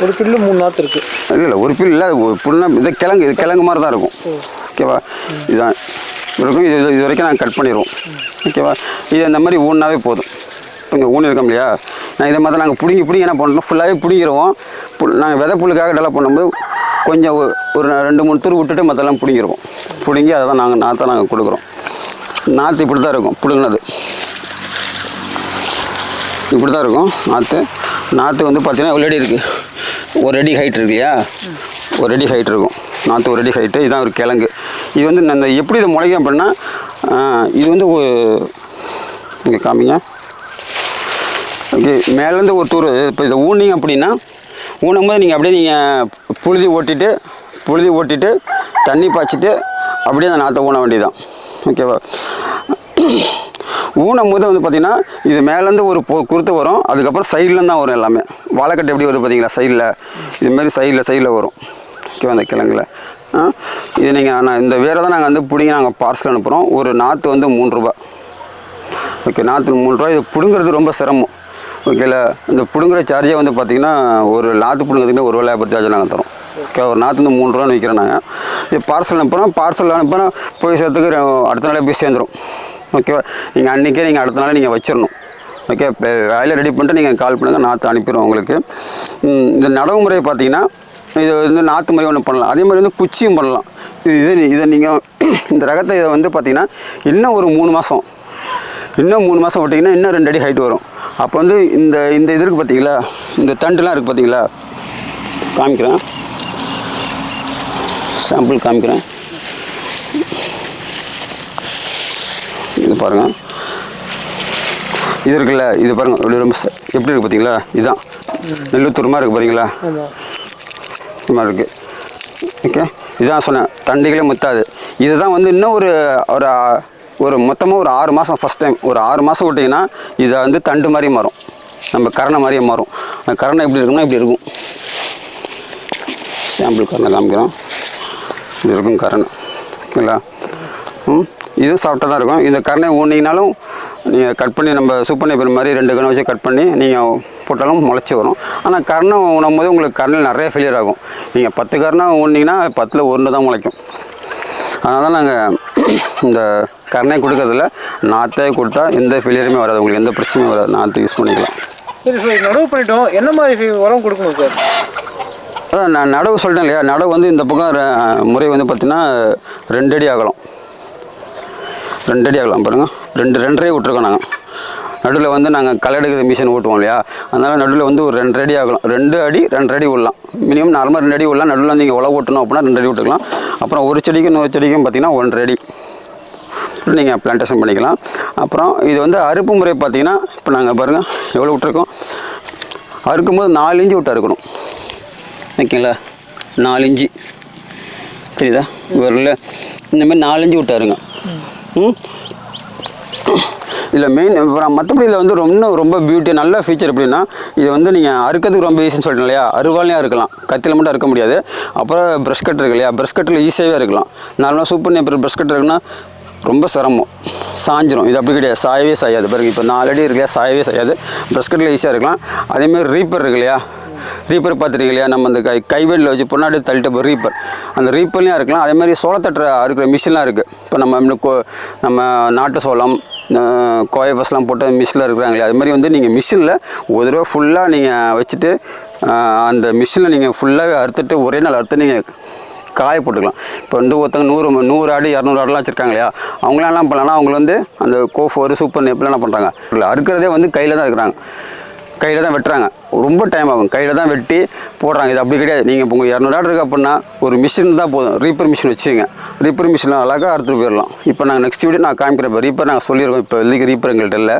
ஒரு பில்லு மூணு நாற்று இருக்குது இல்லை இல்லை ஒரு பில் இல்லை ஒரு புண்ணா இது கிழங்கு இது கிழங்கு மாதிரி தான் இருக்கும். ஓகேவா இதுதான் இருக்கும் இது இது வரைக்கும் நாங்கள் கட் பண்ணிடுவோம் ஓகேவா இது இந்த மாதிரி ஊனாவே போதும். இப்போ இங்கே ஊன் இருக்கோம் இல்லையா? நான் இதை மாதிரி நாங்கள் பிடிங்கி பிடிங்கி என்ன பண்ணுறோம் ஃபுல்லாகவே பிடிங்கிருவோம். புல் நாங்கள் விதை புல்லுக்காக டெவலப் பண்ணும்போது கொஞ்சம் ஒரு- ஒரு ரெண்டு மூணு தூர் விட்டுட்டு மற்றெல்லாம் பிடிங்கிருவோம். பிடுங்கி அதை தான் நாங்கள் நாற்றை நாங்கள் கொடுக்குறோம். நாற்று இப்படி தான் இருக்கும். பிடுங்கினது. இப்படி தான் இருக்கும். நாற்று நாற்று வந்து பார்த்தீங்கன்னா ஒரு அடி இருக்குது ஒரு அடி ஹைட் இருக்கு இல்லையா? ஒரு அடி ஹைட் இருக்கும். நாற்று ஒரு அடி ஹைட்டு இதுதான் ஒரு கிழங்கு. இது வந்து இந்த எப்படி இதை முளைக்கும் அப்படின்னா இது வந்து ஒரு இங்கே காமிங்க. ஓகே மேலேருந்து ஒரு தூர். இப்போ இதை ஊனிங்க அப்படின்னா ஊனும் போது நீங்கள் அப்படியே நீங்கள் புழுதி ஓட்டிட்டு புழுதி ஓட்டிட்டு தண்ணி பாய்ச்சிட்டு அப்படியே அந்த நாற்றை ஊன வேண்டியதுதான். ஓகேவா ஊனும் போது வந்து பார்த்திங்கன்னா இது மேலேருந்து ஒரு பொ குருத்து வரும் அதுக்கப்புறம் சைடில் தான் வரும் எல்லாமே. வாழைக்கட்டு எப்படி வருது பார்த்தீங்களா சைடில் இதுமாரி சைடில் சைடில் வரும். ஓகேவா அந்த கிழங்குல? இது நீங்கள் நான் இந்த வேரை தான் நாங்கள் வந்து பிடிங்க நாங்கள் பார்சல் அனுப்புகிறோம் ஒரு நாற்று வந்து மூணு ரூபா ஓகே நாற்று மூணு ரூபா இது பிடுங்கிறது ரொம்ப சிரமம். ஓகேல. இந்த பிடுங்குற சார்ஜே வந்து பார்த்திங்கன்னா ஒரு நாற்று பிடுங்குறதுக்கு ஒரு லேபர் சார்ஜ் நாங்கள் தரோம் ஓகே ஒரு நாற்று வந்து மூணு ரூபான்னு விற்கிறோம் நாங்கள் இது பார்சல் அனுப்புகிறோம் பார்சல் அனுப்புனா போய் சேர்த்துக்கு அடுத்த நாளே போய் சேர்ந்துரும். ஓகேவா? நீங்கள் அன்றைக்கே நீங்கள் அடுத்த நாளே நீங்கள் வச்சிடணும் ஓகே இப்போ வேலையை ரெடி பண்ணிட்டு நீங்கள் கால் பண்ணுங்கள் நாற்று அனுப்பிடுவோம் உங்களுக்கு. இந்த நடவு முறையை பார்த்தீங்கன்னா இது வந்து நாற்று முறை ஒன்று பண்ணலாம். அதே மாதிரி வந்து குச்சியும் பண்ணலாம். இது இது இதை நீங்கள் [clears throat] இந்த ரகத்தை இதை வந்து பார்த்தீங்கன்னா இன்னும் ஒரு மூணு மாதம் இன்னும் மூணு மாதம் விட்டிங்கன்னா இன்னும் ரெண்டு அடி ஹைட் வரும். அப்போ வந்து இந்த இந்த இது இருக்குது பார்த்தீங்களா இந்த தண்டுலாம் இருக்குது பார்த்தீங்களா காமிக்கிறேன். சாம்பிள் காமிக்கிறேன். இது பாருங்கள் இது இருக்குல்ல இது பாருங்கள் ரொம்ப எப்படி இருக்குது பார்த்தீங்களா இதுதான் நெல்லுத்தூரமாக இருக்குது பாருங்களா இது மாதிரி இருக்குது ஓகே இதான் சொன்னேன். தண்டிகளே முத்தாது. இதுதான் வந்து இன்னும் ஒரு ஒரு ஒரு மொத்தமாக ஒரு ஆறு மாதம் ஃபஸ்ட் டைம் ஒரு ஆறு மாதம் விட்டிங்கன்னா இதை வந்து தண்டு மாதிரி மாறும். நம்ம கரணை மாதிரியே மாறும். அந்த கரணை எப்படி இருக்கும்னா இப்படி இருக்கும். சாம்பிள் கரணை காமிக்கிறோம். இப்படி இருக்கும் கரணை ஓகேங்களா? ம் இதுவும் சாப்பிட்டா தான் இருக்கும். இந்த கரணை ஊனிங்கனாலும் நீங்கள் கட் பண்ணி நம்ம சூப்பர் நெய்பர் மாதிரி ரெண்டு கணம் வச்சு கட் பண்ணி நீங்கள் போட்டாலும் முளைச்சி வரும். ஆனால் கரணை ஊனும் போது உங்களுக்கு கரணில் நிறைய ஃபெயிலியர் ஆகும். நீங்கள் பத்து கரணை ஊனிங்கன்னா பத்தில் ஒன்று தான் முளைக்கும். அதனால் தான் நாங்கள் இந்த கரணை கொடுக்கறதில்ல. நாற்றே கொடுத்தா எந்த ஃபெயிலியருமே வராது. உங்களுக்கு எந்த பிரச்சனையும் வராது. நாற்று யூஸ் பண்ணிக்கலாம். சரி நடவு பண்ணிட்டோம். என்ன மாதிரி உரம் கொடுக்கணும் சார்? அதான் நான் நடவு சொல்லிட்டேன் இல்லையா? நடவு வந்து இந்த பக்கம் முறை வந்து பார்த்திங்கன்னா ரெண்டு அடி ஆகலாம் ரெண்டு அடி ஆகலாம் பாருங்கள் ரெண்டு ரெண்டரை விட்ருக்கோம் நாங்கள் நடுவில் வந்து நாங்கள் களை எடுக்கிற மிஷின் ஓட்டுவோம் இல்லையா? அதனால் நடுவில் வந்து ஒரு ரெண்டு அடி ஆகலாம் ரெண்டு அடி ரெண்டு அடி விடலாம் மினிமம் நார்மலாக ரெண்டு அடி விடலாம் நடுவில் நீங்கள் உழவு ஓட்டணும் அப்படின்னா ரெண்டு அடி விட்டுக்கலாம் அப்புறம் ஒரு செடிக்கும் இன்னொரு செடிக்கும் பார்த்தீங்கன்னா ஒன்றரை அடி. நீங்கள் பிளான்டேஷன் பண்ணிக்கலாம். அப்புறம் இது வந்து அறுப்பு முறை பார்த்தீங்கன்னா இப்போ நாங்கள் பாருங்கள் எவ்வளோ விட்டுருக்கோம்? அறுக்கும் போது நாலு இஞ்சி விட்டு அறுக்கணும் ஓகேங்களா? நாலு இஞ்சி தெரியுதா வரல இந்த மாதிரி நாலஞ்சு விட்டாருங்க ம்? இதில் மெயின் அப்புறம் மற்றபடி இதில் வந்து ரொம்ப ரொம்ப பியூட்டி நல்ல ஃபீச்சர் எப்படின்னா இது வந்து நீங்கள் அறுக்கிறதுக்கு ரொம்ப ஈஸின்னு சொல்லிட்டேன் இல்லையா? அருவாலையும் அறுக்கலாம். கத்தியில் மட்டும் அறுக்க முடியாது. அப்புறம் ப்ரஷ் கட் இருக்கு இல்லையா? ப்ரஷ் கட்டில் ஈஸியாகவே இருக்கலாம் நார்மலாக சூப்பர் நேப்பர் ப்ரஷ் கட் இருக்குன்னா ரொம்ப சிரமம். சாஞ்சிரும். இது அப்படி கிடையாது. சாயவே சாயாது. பாருங்க இப்போ நாலு அடி இருக்கு இல்லையா? சாயவே சாயாது. ப்ரெஷ் கட்டில் ஈஸியாக இருக்கலாம். அதேமாதிரி ரீப்பர் இருக்கு இல்லையா? ரீப்பர் பார்த்துருக்கீங்க இல்லையா? நம்ம அந்த கை கைவெளியில் வச்சு பொன்னாடி தள்ளிட்டு ரீப்பர். அந்த ரீப்பர்லையும் இருக்கலாம். அதே மாதிரி சோளத்தட்டுற அறுக்கிற மிஷின்லாம் இருக்குது இப்போ நம்ம கோ- நம்ம நாட்டு சோளம் கோயபஸ்லாம் போட்டு மிஷினில் இருக்கிறாங்களே அது மாதிரி வந்து நீங்கள் மிஷினில் ஒரு தடவை ஃபுல்லாக நீங்கள் வச்சுட்டு அந்த மிஷினில் நீங்கள் ஃபுல்லாகவே அறுத்துட்டு ஒரே நாள் அறுத்து நீங்கள் காய போட்டுக்கலாம். இப்போ வந்து ஒருத்தங்க நூறு நூறு ஆடு இரநூறு ஆடுலாம் வச்சுருக்காங்க இல்லையா? அவங்களாம் என்ன பண்ணலாம்னா அவங்க வந்து அந்த கோஃபோர் சூப்பர் நெப்லாம் என்ன பண்ணுறாங்க இல்லை அறுக்கிறதே வந்து கையில் தான் இருக்கிறாங்க கையில் தான் வெட்டுறாங்க. ரொம்ப டைம் ஆகும். கையில் தான் வெட்டி போடுறாங்க. இது அப்படி கிடையாது. நீங்கள் இப்போ உங்கள் இரநூறு ஆடு இருக்கு அப்படின்னா ஒரு மிஷின் தான் போதும். ரீப்பர் மிஷின் வச்சுங்க ரீப்பர் மிஷினில் அழகாக அறுத்துட்டு போயிடலாம். இப்போ நாங்கள் நெக்ஸ்ட் வீடியோ நான் காமிக்கிறேன். இப்போ ரீப்பர் நாங்கள் சொல்லியிருக்கோம். இப்போ வெளிக்கு ரீப்பர் எங்கள்கிட்ட இல்லை.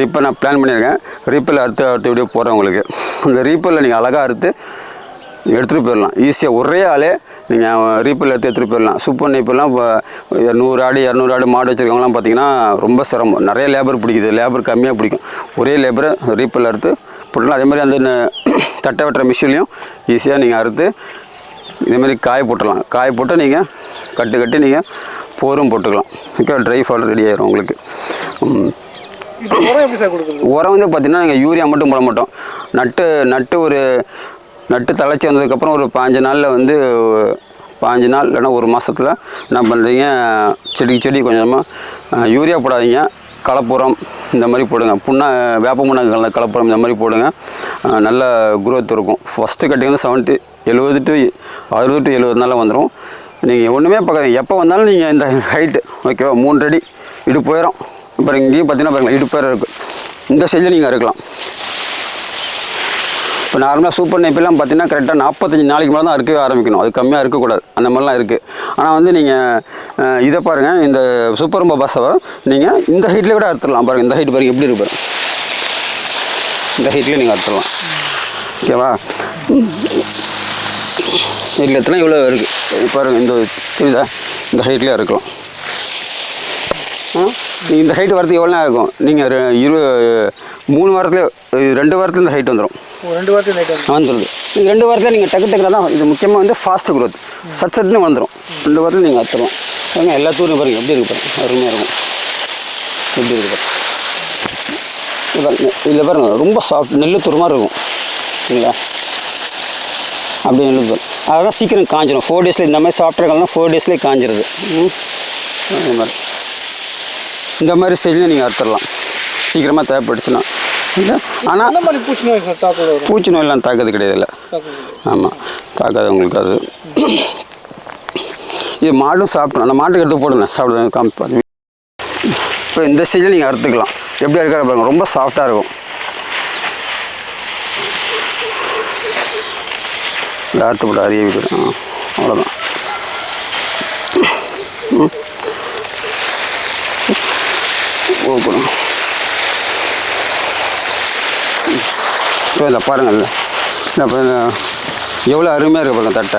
ரீப்பர் நான் பிளான் பண்ணியிருக்கேன். ரீப்பரில் அறுத்து அறுத்து வீடியோ போகிறேன் உங்களுக்கு. அந்த ரீப்பரில் நீங்கள் அழகாக அறுத்து எடுத்துகிட்டு போயிடலாம். ஈஸியாக ஒரே ஆளே நீங்கள் ரீப்பில் எடுத்து போயிடலாம் சூப்பர் நெய்ப்பெல்லாம் இப்போ நூறு ஆடு இரநூறு ஆடு மாடு வச்சுருக்கவங்களாம் பார்த்தீங்கன்னா ரொம்ப சிரமம். நிறைய லேபர் பிடிக்குது. லேபர் கம்மியாக பிடிக்கும். ஒரே லேபரை ரீப்பில் அறுத்து போட்டுடலாம். அதே மாதிரி அந்த [clears throat] தட்டை வெட்டுற மிஷின்லையும் ஈஸியாக நீங்கள் அறுத்து இதே மாதிரி காய போட்டுடலாம். காய போட்டு நீங்கள் கட்டு கட்டி நீங்கள் போரும் போட்டுக்கலாம். ஓகே ட்ரை ஃபால் ரெடி ஆயிரும் உங்களுக்கு. உரம் வந்து பார்த்திங்கன்னா நீங்கள் யூரியா மட்டும் போட மாட்டோம். நட்டு நட்டு ஒரு நட்டு தழைச்சி வந்ததுக்கப்புறம் ஒரு பாஞ்சு நாளில் வந்து பாஞ்சு நாள் இல்லைன்னா ஒரு மாதத்தில் என்ன பண்ணுறீங்க செடிக்கு செடி கொஞ்சமாக யூரியா போடாதீங்க. கலப்புரம் இந்த மாதிரி போடுங்க. புண்ணா வேப்ப முன்னா கலப்புரம் இந்த மாதிரி போடுங்க. நல்ல குரோத் இருக்கும். ஃபஸ்ட்டு கட்டிங் வந்து செவன்ட்டி எழுபது டு அறுபது டு எழுபது நாளில் வந்துடும் நீங்கள் ஒன்றுமே பார்க்காதீங்க. எப்போ வந்தாலும் நீங்கள் இந்த ஹைட்டு ஓகேவா மூன்றடி இடுப்பு போயிடும் இப்போ இங்கேயும் பார்த்தீங்கன்னா பாருங்கள் இடுப்பு இருக்குது இந்த சைடில் நீங்கள் இருக்கலாம். இப்போ நார்மலாக சூப்பர் நெய்ப்பெல்லாம் பார்த்தீங்கன்னா கரெக்டாக நாற்பத்தஞ்சு நாளைக்கு மேலே தான் அறுக்கவே ஆரம்பிக்கணும். அது கம்மியாக இருக்கக்கூடாது. அந்த மாதிரிலாம் இருக்குது ஆனால் வந்து நீங்கள் இதை பாருங்கள் இந்த சூப்பர் பஸ்ஸை நீங்கள் இந்த ஹைட்டில் கூட அறுத்துடலாம் பாருங்கள் இந்த ஹைட் பாருங்கள் எப்படி இருப்பாரு இந்த ஹைட்லேயே நீங்கள் அறுத்துடலாம். ஓகேவா இதில் எத்தனை? இவ்வளோ இருக்குது பாருங்கள் இந்த தெரியுதா இந்த ஹைட்லேயே இருக்கலாம் ஆ? இந்த ஹைட் வரதுக்கு எவ்வளோ நேரம் இருக்கும் நீங்கள் இரு மூணு வாரத்தில் ரெண்டு வாரத்தில் இந்த ஹைட் வந்துடும் ரெண்டு வாரத்துக்கு நைட் வந்துடுது இது ரெண்டு வாரத்தில் நீங்கள் டக்கு டக்கில் தான் இது முக்கியமாக வந்து ஃபாஸ்ட் க்ரோத் சட் சட்னு வந்துடும் ரெண்டு வாரத்தில் நீங்கள் அத்துறோம் ஏங்க எல்லா தூரம் பாருங்க எப்படி இருக்கு பாருங்க. அருமையாக இருக்கும். எப்படி இருக்கு பாருங்க. இதில் பாருங்க ரொம்ப சாஃப்ட் நெல் துருமா இருக்கும். சரிங்களா? அப்படி நெல் தூரம் அதெல்லாம் சீக்கிரம் காஞ்சிடும் ஃபோர் டேஸில் இந்த மாதிரி சாஃப்ட்வேர்கள்லாம் ஃபோர் டேஸ்லேயே காஞ்சிருது. ம். இந்த மாதிரி இந்த மாதிரி ஸ்டேஜில் நீங்கள் அறுத்துடலாம் சீக்கிரமாக தேவைப்பட்டுச்சுன்னா ஆனால் அந்த மாதிரி பூச்சி நோய் பூச்சி நோயெல்லாம் தாக்குறது கிடையாது இல்லை. தாக்குதல் ஆமாம் தாக்காது உங்களுக்கு அது. இது மாடும் சாப்பிடணும். அந்த மாட்டுக்கு எடுத்து போடுங்க. சாப்பிடுங்க காமிப்பாரு இப்போ இந்த ஸ்டேஜில் நீங்கள் அறுத்துக்கலாம். எப்படி இருக்கிற பாருங்க. ரொம்ப சாஃப்டாக இருக்கும். அறுத்து போட்டு அறிய விட்டுடும் அவ்வளோதான் ஓப்பணும் இப்போ இதை பாருங்கள் எவ்வளோ அருமையாக இருக்குது பாருங்கள் தட்டை.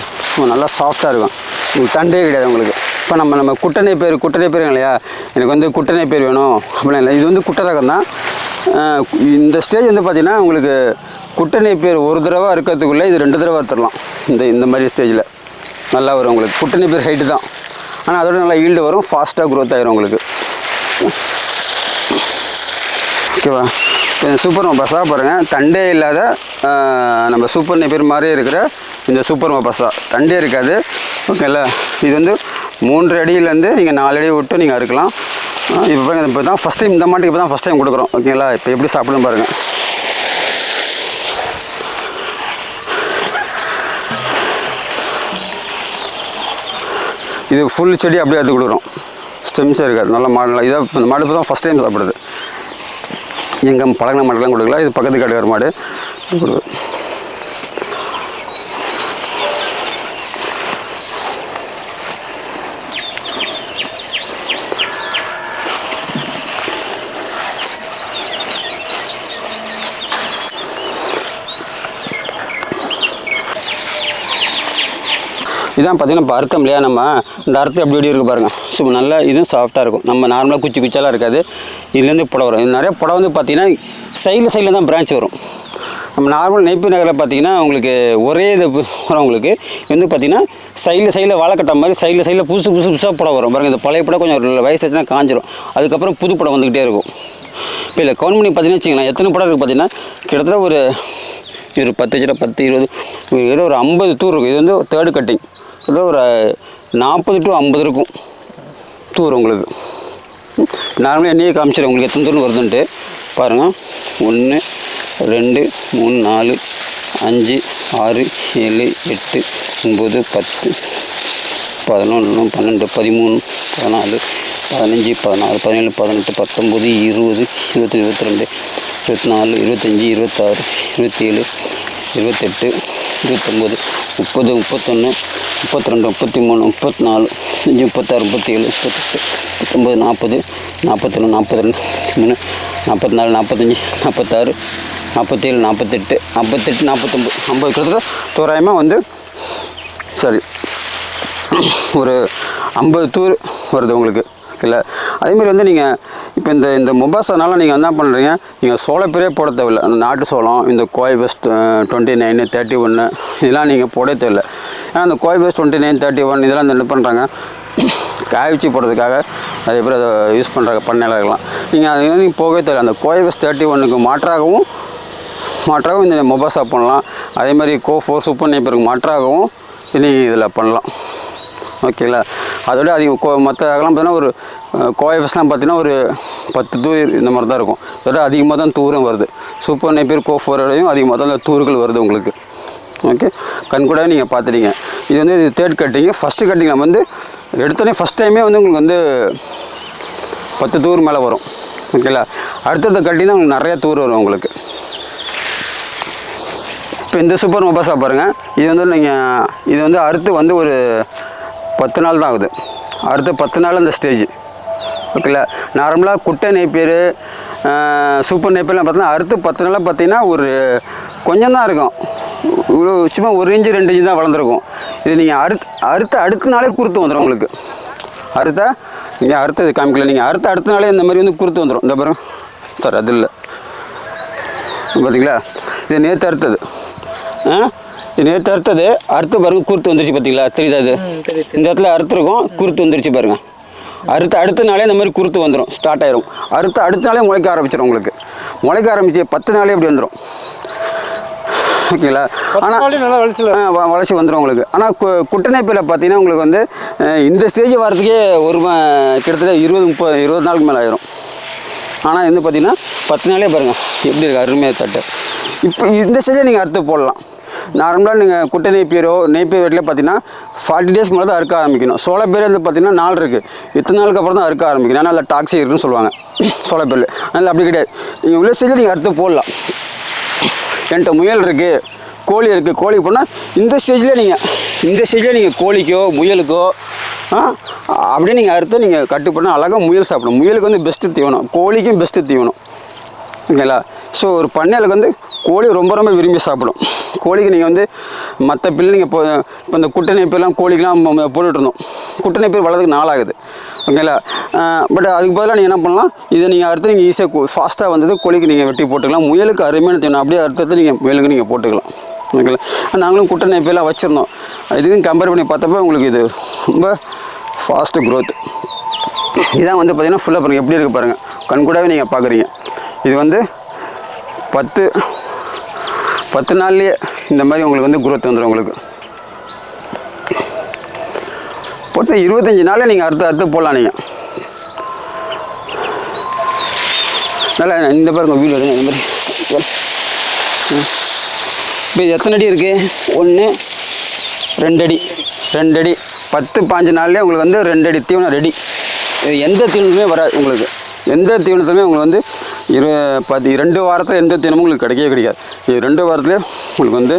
நல்லா சாஃப்டாக இருக்கும். உங்களுக்கு தண்டே கிடையாது உங்களுக்கு. இப்போ நம்ம நம்ம குட்டனை பேர் குட்டனை பேர் இல்லையா? எனக்கு வந்து குட்டனை பேர் வேணும். அப்படிலாம் இல்லை. இது வந்து குட்டை ரகம் தான் இந்த ஸ்டேஜ் வந்து பார்த்திங்கன்னா உங்களுக்கு குட்டனை பேர் ஒரு தடவை இருக்கிறதுக்குள்ளே இது ரெண்டு தடவை தரலாம் இந்த இந்த மாதிரி ஸ்டேஜில் நல்லா வரும் உங்களுக்கு. குட்டனை பேர் ஹைட்டு தான். ஆனால் அதோட நல்லா ஈல்டு வரும். ஃபாஸ்ட்டாக க்ரோத் ஆகிரும் உங்களுக்கு. ஓகேவா? சூப்பர் மபாசா பாருங்கள் தண்டே இல்லாத நம்ம சூப்பர் நெப்பேர் மாதிரி இருக்கிற இந்த சூப்பர் மபாசா தண்டே இருக்காது. ஓகேங்களா இது வந்து மூன்று அடியிலேருந்து நீங்கள் நாலு அடி விட்டு நீங்கள் அறுக்கலாம். இப்போ இப்போ தான் ஃபஸ்ட் டைம் இந்த மாட்டுக்கு இப்போ தான் ஃபஸ்ட் டைம் கொடுக்குறோம். ஓகேங்களா? இப்போ எப்படி சாப்பிடணும் பாருங்கள் இது ஃபுல் செடி அப்படியே எடுத்து கொடுக்குறோம். ஸ்டெம்ஸாக இருக்காது. நல்ல மாடு இதாக இந்த மாடு இப்போ தான் ஃபஸ்ட் டைம் சாப்பிடுது எங்கள் பழகின மாடெல்லாம் கொடுக்கல. இது பக்கத்து காட்டுக்கார மாடு. இதான் பார்த்தீங்கன்னா இப்போ அர்த்தம் இல்லையா நம்ம? இந்த அர்த்தம் எப்படி எப்படி இருக்கு பாருங்கள் ஸோ நல்லா இதுவும் சாஃப்டாக இருக்கும். நம்ம நார்மலாக குச்சி குச்சாலாம் இருக்காது. இதுலேருந்து புடவை வரும். இது நிறைய புடவை வந்து பார்த்தீங்கன்னா சைடில் சைடில் தான் பிரான்ச் வரும். நம்ம நார்மல் நெய்ப்பு நகரில் பார்த்தீங்கன்னா உங்களுக்கு ஒரே இது வரும் உங்களுக்கு. வந்து பார்த்தீங்கன்னா சைடில் சைடில் வாழைக்கட்டை மாதிரி சைடில் சைடில் புதுசு புதுசு புதுசாக புடவை வரும். பாருங்க இந்த பழைய புடவை கொஞ்சம் ஒரு வயசு ஆச்சுன்னா காஞ்சிரும். அதுக்கப்புறம் புது புடவை வந்துக்கிட்டே இருக்கும். இப்போ இல்லை கவுண்ட் பண்ணி பார்த்தீங்கன்னா வச்சுக்கலாம் எத்தனை புடவை இருக்குது பார்த்தீங்கன்னா கிட்டத்தட்ட ஒரு ஒரு பத்து வச்சுட்டா பத்து இருபது ஏதோ ஒரு ஐம்பது தூர் இருக்கும். இது வந்து தேர்டு கட்டிங் ஏதோ ஒரு நாற்பது டு ஐம்பது இருக்கும். தூர் உங்களுக்கு. நார்மலாக என்னையே காமிச்சிடும் உங்களுக்கு எத்தனை தூரம் வருதுன்ட்டு. பாருங்கள் ஒன்று ரெண்டு மூணு நாலு அஞ்சு ஆறு ஏழு எட்டு ஒம்பது பத்து பதினொன்று பன்னெண்டு பதிமூணு பதினாலு பதினஞ்சு பதினாறு பதினேழு பதினெட்டு பத்தொம்பது இருபது இருபத்தி இருபத்தி ரெண்டு இருபத்தி நாலு இருபத்தஞ்சி இருபத்தாறு இருபத்தேழு இருபத்தெட்டு இருபத்தொம்போது முப்பது முப்பத்தொன்று முப்பத்தி ரெண்டு முப்பத்தி மூணு முப்பத்தி நாலு அஞ்சு முப்பத்தாறு முப்பத்தேழு முப்பத்தெட்டு முப்பத்தொம்பது நாற்பது நாற்பத்தொன்று நாற்பத்தி ரெண்டு மூணு நாற்பத்தி நாலு நாற்பத்தஞ்சி நாற்பத்தாறு நாற்பத்தேழு நாற்பத்தெட்டு நாற்பத்தெட்டு நாற்பத்தொம்பது. ஐம்பது கிட்டத்தட்ட தோராயமாக வந்து சரி ஒரு ஐம்பது தூர் வருது உங்களுக்கு. இல்லை அதேமாதிரி வந்து நீங்கள் இப்போ இந்த இந்த மொபாசானால நீங்கள் என்ன பண்ணுறீங்க நீங்கள் சோளப்பேரே போட தேவையில்ல. அந்த நாட்டு சோளம் இந்த கோய் பெஸ்ட் டுவெண்ட்டி நைனு தேர்ட்டி ஒன்று இதெல்லாம் நீங்கள் போட தேவையில்ல. ஏன்னா அந்த கோய் best twenty nine thirty one இதெல்லாம் இந்த என்ன பண்ணுறாங்க காய்ச்சி போடுறதுக்காக நிறைய பேர் அதை யூஸ் பண்ணுறாங்க பண்ணையில் இருக்கலாம். நீங்கள் அது நீங்கள் போகவே தேவையில்ல. அந்த கோய் தேர்ட்டி ஒன்றுக்கு மாற்றாகவும் மாற்றாகவும் இந்த மொபாசா பண்ணலாம். அதே மாதிரி கோ ஃபோர் சூப்பர் நெய்பருக்கு மாற்றாகவும் இனி இதில் பண்ணலாம். ஓகேங்களா? அதோட அது கோ மற்ற அதெல்லாம் பார்த்தீங்கன்னா ஒரு கோயஃபஸ்லாம் பார்த்தீங்கன்னா ஒரு பத்து தூர் இந்த மாதிரி தான் இருக்கும். அதோட அதிகமாக தான் தூரம் வருது. சூப்பர் நெய்பர் கோஃபோரோடையும் அதிகமாக தான் இந்த தூர்கள் வருது உங்களுக்கு. ஓகே? கண்கூடாக நீங்கள் பார்த்துட்டீங்க. இது வந்து இது தேர்ட் கட்டிங்கு ஃபஸ்ட்டு கட்டிங் நம்ம வந்து எடுத்தோடனே ஃபஸ்ட் டைமே வந்து உங்களுக்கு வந்து பத்து தூர் மேலே வரும். ஓகேங்களா? அடுத்தடுத்த கட்டிங் தான் உங்களுக்கு நிறைய தூர் வரும் உங்களுக்கு. இப்போ இந்த சூப்பர் மொபாசா பாருங்கள் இது வந்து நீங்கள் இது வந்து அறுத்து வந்து ஒரு பத்து நாள் தான் ஆகுது. அடுத்த பத்து நாள் அந்த ஸ்டேஜ் ஓகேல நார்மலாக குட்டை நெய்ப்பேர் சூப்பர் நெய்ப்பேர்லாம் பார்த்தோன்னா அடுத்த பத்து நாளாக பார்த்தீங்கன்னா ஒரு கொஞ்சம் தான் இருக்கும். இவ்வளோ சும்மா ஒரு இன்ச்சு ரெண்டு இன்ச்சு தான் வளர்ந்துருக்கும். இது நீங்கள் அடுத்து அடுத்த அடுத்த நாளே கொடுத்து வந்துடும் உங்களுக்கு. அறுத்தா நீங்கள் அடுத்தது காமிக்கல. நீங்கள் அடுத்த அடுத்த நாளே இந்த மாதிரி வந்து கொடுத்து வந்துடும் இந்த பாருங்க. சார் அது இல்லை. பார்த்தீங்களா இது நேற்று அறுத்தது. ஆ? நேற்று அறுத்தது. அறுத்து பாருங்க குருத்து வந்துருச்சு பார்த்தீங்களா தெரியுதா தெரியுது. இந்த இடத்துல அறுத்துருக்கும் குருத்து வந்துருச்சு பாருங்க. அறுத்து அடுத்த நாளே இந்த மாதிரி குருத்து வந்துடும் ஸ்டார்ட் ஆயிரும். அறுத்து அடுத்த நாளே முளைக்க ஆரம்பிச்சிடும் உங்களுக்கு. முளைக்க ஆரம்பிச்சு பத்து நாளே இப்படி வந்துடும் ஓகேங்களா? ஆனால் நல்லா வலிச்சல. ஆ, வ- வளர்ச்சி வந்துடும் உங்களுக்கு. ஆனால் கு குட்டணைப்பில் பார்த்தீங்கன்னா உங்களுக்கு வந்து இந்த ஸ்டேஜ் வரதுக்கே ஒரு கிட்டத்தட்ட இருபது முப்பது இருபது நாளுக்கு மேலே ஆயிரும். ஆனால் வந்து பார்த்தீங்கன்னா பத்து நாளே பாருங்கள் எப்படி இருக்கு? அருமையாக தட்டு. இப்போ இந்த ஸ்டேஜில் நீங்கள் அறுத்து போடலாம். நார்மலாக நீங்கள் குட்டை நெய்ப்பீரோ நெய்ப்பீர் வீட்டில் பார்த்தீங்கன்னா ஃபார்ட்டி டேஸ்க்கு மேலே தான் அறுக்க ஆரம்பிக்கணும். சோள பேர் வந்து பார்த்தீங்கன்னா நாள் இருக்குது இத்தனை நாளுக்கு அப்புறம் தான் அறுக்க ஆரம்பிக்கணும். ஏன்னா அதில் டாக்ஸி இருக்குன்னு சொல்லுவாங்க. [clears throat] சோள பேரில். அதனால் அப்படி கிடையாது. நீங்கள் உள்ள ஸ்டேஜில் நீங்கள் அறுத்து போடலாம். என்கிட்ட முயல் இருக்குது கோழி இருக்குது கோழி போனால் இந்த ஸ்டேஜில் நீங்கள் இந்த ஸ்டேஜில் நீங்கள் கோழிக்கோ முயலுக்கோ அப்படியே நீங்கள் அறுத்து நீங்கள் கட்டு பண்ணால் அழகாக முயல் சாப்பிடும் முயலுக்கு வந்து பெஸ்ட்டு தீவனம். கோழிக்கும் பெஸ்ட்டு தீவனம். ஓகேங்களா? ஸோ ஒரு பண்ணையாளுக்கு வந்து கோழி ரொம்ப ரொம்ப விரும்பி சாப்பிடும். கோழிக்கு நீங்கள் வந்து மற்ற பில்லு நீங்கள் இப்போ இப்போ இந்த குட்டணை பேர்லாம் கோழிக்கெலாம் போட்டுட்ருந்தோம். குட்டணை பேர் வளர்றதுக்கு நாளாகுது. ஓகேங்களா பட் அதுக்கு பதிலாக நீங்கள் என்ன பண்ணலாம்? இதை நீங்கள் அறுத்து நீங்கள் ஈஸியாக ஃபாஸ்ட்டாக வந்தது கோழிக்கு நீங்கள் வெட்டி போட்டுக்கலாம். முயலுக்கு அருமையான தீவனம். அப்படியே அறுத்தது நீங்கள் முயலுக்கு நீங்கள் போட்டுக்கலாம். ஓகேங்களா நாங்களும் குட்டை நெய்ப்பெல்லாம் வச்சுருந்தோம். இதுக்கும் கம்பேர் பண்ணி பார்த்தப்ப உங்களுக்கு இது ரொம்ப ஃபாஸ்ட்டு க்ரோத் இதான் வந்து பார்த்திங்கன்னா ஃபுல்லாக பாருங்கள் எப்படி இருக்குது பாருங்கள் கண்கூடாவே நீங்கள் பார்க்குறீங்க இது வந்து பத்து பத்து நாள்லேயே இந்த மாதிரி உங்களுக்கு வந்து குரோத் வந்துடும் உங்களுக்கு. பொறுத்த இருபத்தஞ்சி நாளில் நீங்கள் அறுத்து அறுத்து போடலாம் நீங்கள் நல்லா இந்த பாருங்க வீடு வருங்க இந்த மாதிரி. இப்போ இது எத்தனை அடி இருக்குது ஒன்று ரெண்டு அடி. ரெண்டு அடி. பத்து பாஞ்சு நாள்லேயே உங்களுக்கு வந்து ரெண்டு அடி தீவனம் ரெடி இது எந்த தீவனத்துமே வராது உங்களுக்கு. எந்த தீவனத்துமே உங்களுக்கு வந்து இரு பத்து ரெண்டு வாரத்தில் எந்த தீவனமும் உங்களுக்கு கிடைக்கவே கிடைக்காது. இது ரெண்டு வாரத்துலேயே உங்களுக்கு வந்து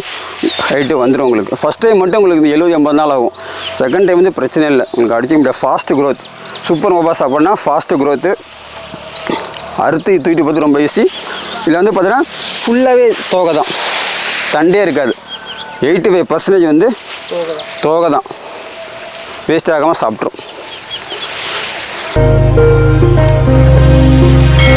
ஹைட்டு வந்துடும் உங்களுக்கு. ஃபஸ்ட் டைம் மட்டும் உங்களுக்கு இந்த எழுபது எண்பது நாள் ஆகும். செகண்ட் டைம் வந்து பிரச்சனை இல்லை. உங்களுக்கு அடிச்சு முடியாது. Fast growth. சூப்பர் மொபா சாப்பிட்னா ஃபாஸ்ட் growth. அறுத்து தூக்கிட்டு போகிறது ரொம்ப ஈஸி இதில் வந்து பார்த்தீங்கன்னா ஃபுல்லாகவே தோகை தான். தண்டே இருக்காது. எயிட்டி ஃபைவ் பர்சன்டேஜ் வந்து தோகை தான். வேஸ்ட் ஆகாமல் சாப்பிட்ரும்